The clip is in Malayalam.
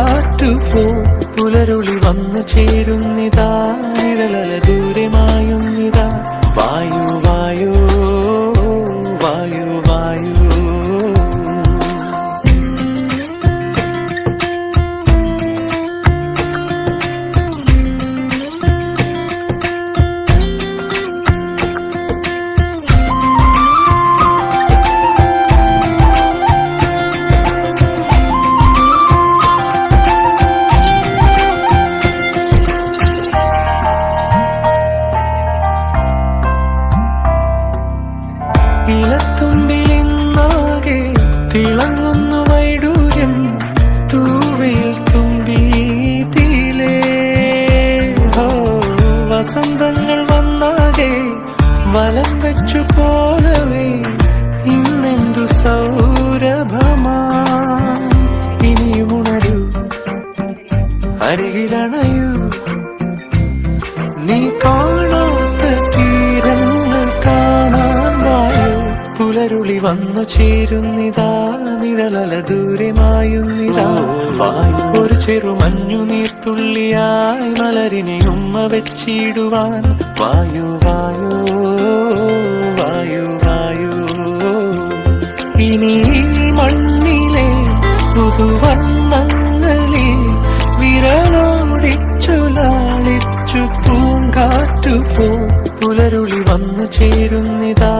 പൂങ്കാറ്റു പോ പുലരുളി വന്നു ചേരുന്നിതാ. നിഴലല ദൂരമായുന്നിതാ വലം വെച്ചു പോലവേ ഇന്നെന്തു സൗരഭമാ. ഇനിയുമുണരൂ അരികിലണയൂ. നീ പുലരുളി വന്നു ചേരുന്നിതാ നിഴലല ദൂരമായുന്നിതാ ഒരു ചെറു മഞ്ഞു നീർത്തുള്ളിയായി മലരിനെ ഉമ്മ വെച്ചിടുവാൻ. വായു വായു വായു വായു. ഇനി മണ്ണിലെ പുതുവർണങ്ങളിൽ വിരലോടിച്ചുലാളിച്ചു പൂങ്കാറ്റു പോ പുലരുളി വന്നു ചേരുന്നിതാ.